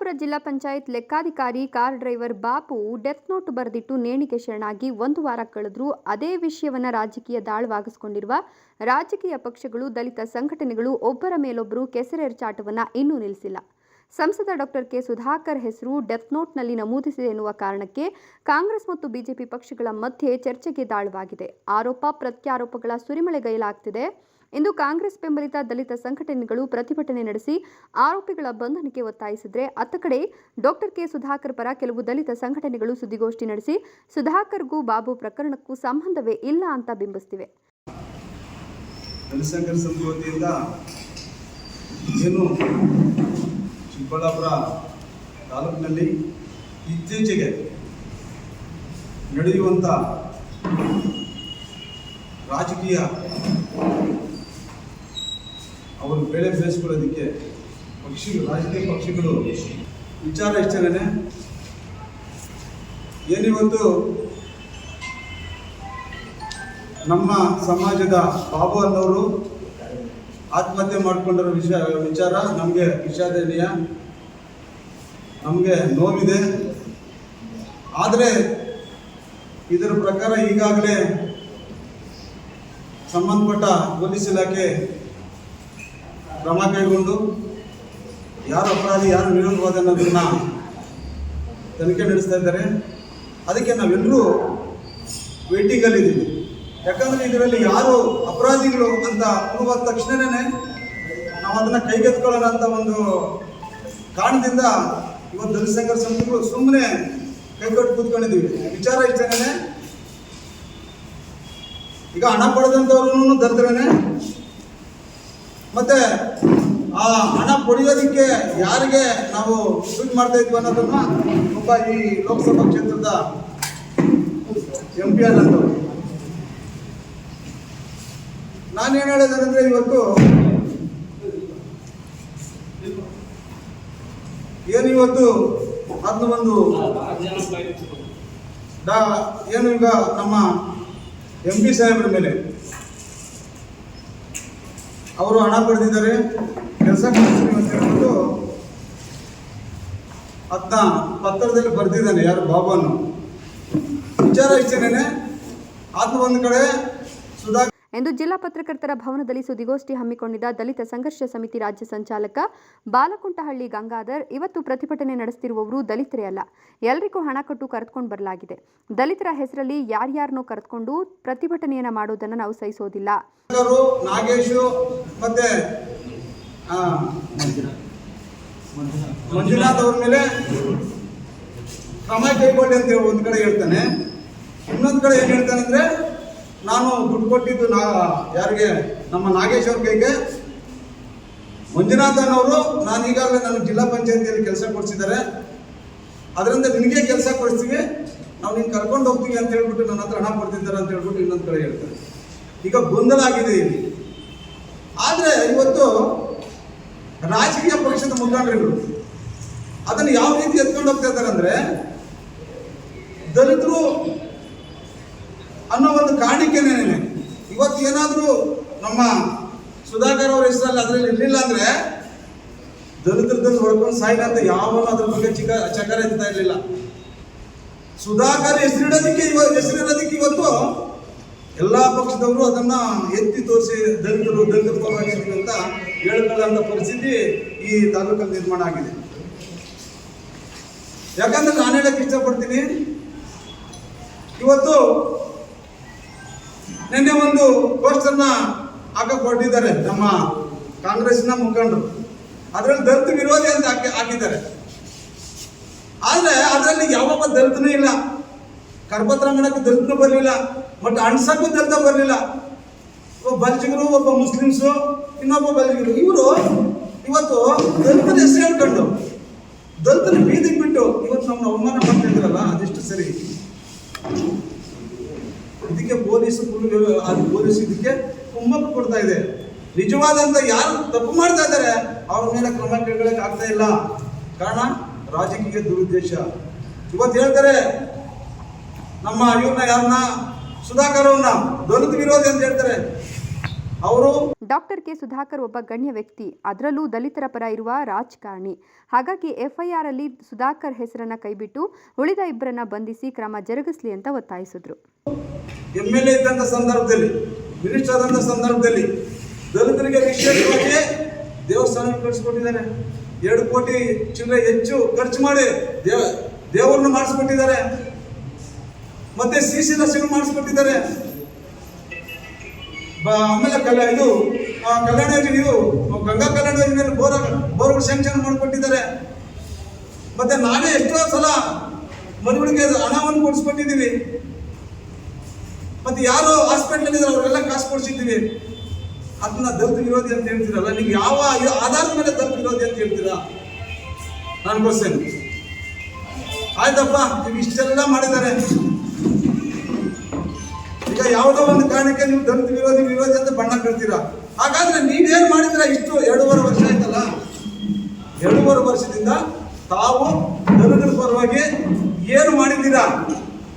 ಚಿಕ್ಕಬಳ್ಳಾಪುರ ಜಿಲ್ಲಾ panchayat ಲೆಕ್ಕಾಧಿಕಾರಿ car driver Bapu death note ಬರೆದಿಟ್ಟು ನೇಣಿಗೆ ಶರಣಾಗಿ ಒಂದು ವಾರ ಕಳೆದ್ರೂ ಅದೇ ವಿಷಯವನ್ನ ರಾಜಕೀಯ ದಾಳವಾಗಿಸಿಕೊಂಡಿರುವ ರಾಜಕೀಯ ಪಕ್ಷಗಳು, ದಲಿತ ಸಂಘಟನೆಗಳು ಒಬ್ಬರ ಮೇಲೊಬ್ಬರು ಕೆಸರೆರಚಾಟವನ್ನ ಇನ್ನೂ ನಿಲ್ಲಿಸಿಲ್ಲ. ಸಂಸದ ಡಾಕ್ಟರ್ ಕೆ ಸುಧಾಕರ್ ಹೆಸರು ಡೆತ್ ನೋಟ್ನಲ್ಲಿ ನಮೂದಿಸಿದೆ ಎನ್ನುವ ಕಾರಣಕ್ಕೆ ಕಾಂಗ್ರೆಸ್ ಮತ್ತು ಬಿಜೆಪಿ ಪಕ್ಷಗಳ ಮಧ್ಯೆ ಚರ್ಚೆಗೆ ದಾಳವಾಗಿದೆ. ಆರೋಪ, ಪ್ರತ್ಯಾರೋಪಗಳ ಸುರಿಮಳೆಗೈಲಾಗ್ತಿದೆ. ಇಂದು ಕಾಂಗ್ರೆಸ್ ಬೆಂಬಲಿತ ದಲಿತ ಸಂಘಟನೆಗಳು ಪ್ರತಿಭಟನೆ ನಡೆಸಿ ಆರೋಪಿಗಳ ಬಂಧನಕ್ಕೆ ಒತ್ತಾಯಿಸಿದ್ರೆ ಅತ್ತ ಕಡೆ ಡಾಕ್ಟರ್ ಕೆ ಸುಧಾಕರ್ ಪರ ಕೆಲವು ದಲಿತ ಸಂಘಟನೆಗಳು ಸುದ್ದಿಗೋಷ್ಠಿ ನಡೆಸಿ ಸುಧಾಕರ್ಗೂ ಬಾಬು ಪ್ರಕರಣಕ್ಕೂ ಸಂಬಂಧವೇ ಇಲ್ಲ ಅಂತ ಬಿಂಬಿಸುತ್ತಿವೆ ತಾಲೂಕಿನಲ್ಲಿ ಇತ್ತೀಚೆಗೆ ನಡೆಯುವಂಥ ರಾಜಕೀಯ ಅವರು ಬೇಳೆ ಬೇಯಿಸ್ಕೊಳ್ಳೋದಕ್ಕೆ ಪಕ್ಷಿಗಳು ರಾಜಕೀಯ ಪಕ್ಷಿಗಳು ವಿಚಾರ ಇಷ್ಟನೇ ಏನಿವತ್ತು ನಮ್ಮ ಸಮಾಜದ ಬಾಬು ಅನ್ನೋರು ಆತ್ಮಹತ್ಯೆ ಮಾಡಿಕೊಂಡಿರೋ ವಿಷಯ, ವಿಚಾರ ನಮಗೆ ವಿಷಾದನೀಯ. ನಮಗೆ ನೋವಿದೆ. ಆದರೆ ಇದರ ಪ್ರಕಾರ ಈಗಾಗಲೇ ಸಂಬಂಧಪಟ್ಟ ಪೊಲೀಸ್ ಇಲಾಖೆ ಕ್ರಮ ಕೈಗೊಂಡು ಯಾರು ಅಪರಾಧಿ, ಯಾರು ವಿರೋಧವಾದ ಅನ್ನೋದನ್ನು ತನಿಖೆ ನಡೆಸ್ತಾ ಇದ್ದಾರೆ. ಅದಕ್ಕೆ ನಾವೆಲ್ಲರೂ ವೇಟಿಂಗಲ್ಲಿದ್ದೀವಿ ಯಾಕಂದ್ರೆ ಇದರಲ್ಲಿ ಯಾರು ಅಪರಾಧಿಗಳು ಅಂತ ಅನ್ನುವ ತಕ್ಷಣನೇ ನಾವು ಅದನ್ನ ಕೈಗೆತ್ಕೊಳ್ಳೋಣ ಅಂತ ಒಂದು ಕಾರಣದಿಂದ ಇವತ್ತು ದಲಿತ ಸಮಿತಿಗಳು ಸುಮ್ಮನೆ ಕೈಕೊಟ್ಟು ಕೂತ್ಕೊಂಡಿದ್ದೀವಿ. ವಿಚಾರ ಇಷ್ಟನೇ ಈಗ ಹಣ ಪಡೆದಂಥವ್ರು ದಲಿತರೇನೆ. ಮತ್ತೆ ಆ ಹಣ ಪಡೆಯೋದಕ್ಕೆ ಯಾರಿಗೆ ನಾವು ಶೂಟ್ ಮಾಡ್ತಾ ಇದ್ವಿ ಅನ್ನೋದನ್ನ ಒಬ್ಬ ಈ ಲೋಕಸಭಾ ಕ್ಷೇತ್ರದ ಎಂ ಪಿ ಅನ್ನೋದು ನಾನೇನು ಹೇಳೋದಂದ್ರೆ ಇವತ್ತು ಏನು ಇವತ್ತು ಅದನ್ನ ಒಂದು ಏನು ಈಗ ನಮ್ಮ ಎಂ ಪಿ ಸಾಹೇಬ್ರ ಮೇಲೆ ಅವರು ಹಣ ಪಡೆದಿದ್ದಾರೆ ಕೆಲಸ ಅದನ್ನ ಪತ್ರದಲ್ಲಿ ಬರೆದಿದ್ದಾನೆ ಯಾರು ಬಾಬನ್ನು ವಿಚಾರ ಇಷ್ಟೇನೆ. ಆತ ಒಂದು ಕಡೆ ಎಂದು ಜಿಲ್ಲಾ ಪತ್ರಕರ್ತರ ಭವನದಲ್ಲಿ ಸುದ್ದಿಗೋಷ್ಠಿ ಹಮ್ಮಿಕೊಂಡಿದ್ದ ದಲಿತ ಸಂಘರ್ಷ ಸಮಿತಿ ರಾಜ್ಯ ಸಂಚಾಲಕ ಬಾಲಕುಂಟಹಳ್ಳಿ ಗಂಗಾಧರ್ ಇವತ್ತು ಪ್ರತಿಭಟನೆ ನಡೆಸುತ್ತಿರುವವರು ದಲಿತರೇ ಅಲ್ಲ. ಎಲ್ರಿಗೂ ಹಣ ಕೊಟ್ಟು ಕರೆದುಕೊಂಡು ಬರಲಾಗಿದೆ. ದಲಿತರ ಹೆಸರಲ್ಲಿ ಯಾರ್ಯಾರನ್ನೋ ಕರೆದುಕೊಂಡು ಪ್ರತಿಭಟನೆಯನ್ನ ಮಾಡೋದನ್ನ ನಾವು ಸಹಿಸೋದಿಲ್ಲ. ಮಂಜುನಾಥ್ ಅವ್ರ ಮೇಲೆ ಕ್ರಮ ಕೈಗೊಳ್ಳಿ ಅಂತ ಒಂದ್ ಕಡೆ ಹೇಳ್ತಾನೆ. ಇನ್ನೊಂದ್ ಕಡೆ ಏನ್ ಹೇಳ್ತಾನೆ ಅಂದ್ರೆ ನಾನು ದುಡ್ಡು ಕೊಟ್ಟಿದ್ದು ನಾ ಯಾರಿಗೆ? ನಮ್ಮ ನಾಗೇಶ್ ಕೈಗೆ. ಮಂಜುನಾಥನ್ ಅವರು, ನಾನು ಈಗಾಗಲೇ ನನ್ನ ಜಿಲ್ಲಾ ಪಂಚಾಯತಿಯಲ್ಲಿ ಕೆಲಸ ಕೊಡಿಸಿದ್ದಾರೆ. ಅದರಿಂದ ನಿನಗೆ ಕೆಲಸ ಕೊಡಿಸ್ತೀವಿ. ನಾವು ನಿನ್ ಕರ್ಕೊಂಡು ಹೋಗ್ತೀವಿ ಅಂತ ಹೇಳ್ಬಿಟ್ಟು ನನ್ನ ಹತ್ರ ಹಣ ಕೊಡ್ತಿದ್ದಾರೆ ಅಂತ ಹೇಳ್ಬಿಟ್ಟು ಇನ್ನೊಂದು ಕಡೆ ಹೇಳ್ತಾರೆ. ಈಗ ಗೊಂದಲ ಆಗಿದೆ ಇಲ್ಲಿ. ಆದರೆ ಇವತ್ತು ರಾಜಕೀಯ ಪಕ್ಷದ ಮುಖಂಡರುಗಳು ಅದನ್ನು ಯಾವ ರೀತಿ ಎತ್ಕೊಂಡು ಹೋಗ್ತಾ ಇದ್ದಾರೆ ಅಂದರೆ, ದಲಿತರು ಅನ್ನೋ ಒಂದು ಕಾಣಿಕೆನೇನೆ ಇವತ್ತು ಏನಾದರೂ ನಮ್ಮ ಸುಧಾಕರ್ ಅವ್ರ ಹೆಸರಲ್ಲಿ ಅದರಲ್ಲಿ ಇರಲಿಲ್ಲ ಅಂದ್ರೆ ದಲಿತರದಲ್ಲಿ ಹೊಡ್ಕೊಂಡು ಸಾಯಿಲ್ಲ ಅಂತ ಯಾವನು ಅದ್ರ ಬಗ್ಗೆ ಚಿಕ್ಕ ಚಕರ ಎತ್ತಾ ಇರಲಿಲ್ಲ. ಸುಧಾಕರ್ ಹೆಸರಿಡೋದಕ್ಕೆ ಇವತ್ತು ಹೆಸರಿಡೋದಕ್ಕೆ ಇವತ್ತು ಎಲ್ಲಾ ಪಕ್ಷದವರು ಅದನ್ನ ಎತ್ತಿ ತೋರಿಸಿ ದಲಿತರು ದಲಿತರ ಪರವಾಗಿದ್ದೀವಿ ಅಂತ ಹೇಳ್ಕೊಳ್ಳೋಂಥ ಪರಿಸ್ಥಿತಿ ಈ ತಾಲೂಕಲ್ಲಿ ನಿರ್ಮಾಣ ಆಗಿದೆ. ಯಾಕಂದ್ರೆ ನಾನು ಹೇಳಕ್ ಇಷ್ಟಪಡ್ತೀನಿ. ಇವತ್ತು ನಿನ್ನೆ ಒಂದು ಪೋಸ್ಟರ್ನ ಹಾಕ ಕೊಟ್ಟಿದ್ದಾರೆ ನಮ್ಮ ಕಾಂಗ್ರೆಸ್ನ ಮುಖಂಡರು. ಅದರಲ್ಲಿ ದಲಿತ ವಿರೋಧಿ ಅಂತ ಹಾಕಿ, ಹಾಕಿದ್ದಾರೆ. ಆದರೆ ಅದರಲ್ಲಿ ಯಾವೊಬ್ಬ ದಲಿತನೂ ಇಲ್ಲ. ಕರ್ಪತ್ರ ಮಾಡಕ್ಕೆ ದಲಿತನು ಬರಲಿಲ್ಲ. ಬಟ್ ಅಣ್ಸಕ್ಕೂ ದಲಿತ ಬರಲಿಲ್ಲ. ಒಬ್ಬ ಬಲ್ಜಿಗರು, ಒಬ್ಬ ಮುಸ್ಲಿಮ್ಸು, ಇನ್ನೊಬ್ಬ ಬಲ್ಜಿಗರು. ಇವರು ಇವತ್ತು ದಲಿತನ ಹೆಸರು ಹೇಳ್ಕೊಂಡು ದಲಿತನ ಬೀದಿಗೆ ಬಿಟ್ಟು ಇವತ್ತು ನಮ್ಮನ್ನ ಅವಮಾನ ಮಾಡ್ತಿದ್ರಲ್ಲ ಅದೆಷ್ಟು ಸರಿ? ಇದಕ್ಕೆ ಪೊಲೀಸ್ ಅದು ಪೊಲೀಸ್ ಇದಕ್ಕೆ ಕುಮ್ಮಕ್ಕು ಕೊಡ್ತಾ ಇದೆ. ನಿಜವಾದಂತ ಯಾರು ತಪ್ಪು ಮಾಡ್ತಾ ಇದ್ದಾರೆ, ಅವ್ರ ಮೇಲೆ ಕ್ರಮ ಕೈಗೊಳ್ಳಕ್ ಆಗ್ತಾ ಇಲ್ಲ. ಕಾರಣ ರಾಜಕೀಯ ದುರುದ್ದೇಶ. ಇವತ್ತು ಹೇಳ್ತಾರೆ, ನಮ್ಮ ಇವ್ರನ್ನ ಯಾರನ್ನ, ಸುಧಾಕರ್ ಅವ್ರನ್ನ, ದಲಿತ ವಿರೋಧಿ ಅಂತ ಹೇಳ್ತಾರೆ. ಅವರು ಡಾಕ್ಟರ್ ಕೆ ಸುಧಾಕರ್ ಒಬ್ಬ ಗಣ್ಯ ವ್ಯಕ್ತಿ, ಅದರಲ್ಲೂ ದಲಿತರ ಪರ ಇರುವ ರಾಜಕಾರಣಿ. ಹಾಗಾಗಿ ಎಫ್ಐಆರ್ ಅಲ್ಲಿ ಸುಧಾಕರ್ ಹೆಸರನ್ನ ಕೈಬಿಟ್ಟು ಉಳಿದ ಇಬ್ಬರನ್ನ ಬಂಧಿಸಿ ಕ್ರಮ ಜರುಗಿಸಲಿ ಅಂತ ಒತ್ತಾಯಿಸಿದ್ರು. ಎಂ ಎಲ್ ಎ ಇದ್ದಂಥ ಸಂದರ್ಭದಲ್ಲಿ ಮಿನಿಸ್ಟರ್ ಆದಂಥ ಸಂದರ್ಭದಲ್ಲಿ ದಲಿತರಿಗೆ ವಿಶೇಷವಾಗಿ ದೇವಸ್ಥಾನ ಕಟ್ಟಿಸ್ಕೊಟ್ಟಿದ್ದಾರೆ ಎರಡು ಕೋಟಿ ಚಿಲ್ಲರೆ ಹೆಚ್ಚು ಖರ್ಚು ಮಾಡಿ ದೇವ, ದೇವರನ್ನು ಮಾಡಿಸ್ಕೊಟ್ಟಿದ್ದಾರೆ ಮತ್ತೆ ಸಿ ಸಿ ರಸ್ತೆಗಳು ಮಾಡಿಸ್ಕೊಟ್ಟಿದ್ದಾರೆ ಆಮೇಲೆ ಕಲ ಇದು ಕಲ್ಯಾಣ ಯೋಜನೆ, ಇದು, ಗಂಗಾ ಕಲ್ಯಾಣ ಯೋಜನೆಯಲ್ಲಿ ಬೋರ್, ಬೋರ್ಗಳು ಸ್ಯಾಂಕ್ಷನ್ ಮಾಡಿಕೊಟ್ಟಿದ್ದಾರೆ. ಮತ್ತೆ ನಾನೇ ಎಷ್ಟೋ ಸಲ ಮನೆಗಳಿಗೆ ಹಣವನ್ನು ಕೊಡಿಸ್ಕೊಟ್ಟಿದ್ದೀವಿ ಮತ್ತೆ ಯಾರು ಹಾಸ್ಪಿಟಲ್ ಇದ್ರೆ ಅವರೆಲ್ಲ ಕಾಸು ಕೊಡಿಸಿದ್ದೀವಿ. ಅದನ್ನ ದಲಿತ ವಿರೋಧಿ ಅಂತ ಹೇಳ್ತೀರಲ್ಲ ನೀವು ಯಾವ ಆಧಾರದ ಮೇಲೆ ದಲಿತ ವಿರೋಧಿ ಅಂತ ಹೇಳ್ತೀರಾ? ನಾನು ಕ್ವಶನ್ ಆಯ್ತಪ್ಪ, ನೀವು ಇಷ್ಟೆಲ್ಲ ಮಾಡಿದ್ದಾರೆ. ಈಗ ಯಾವುದೋ ಒಂದು ಕಾರಣಕ್ಕೆ ನೀವು ದಲಿತ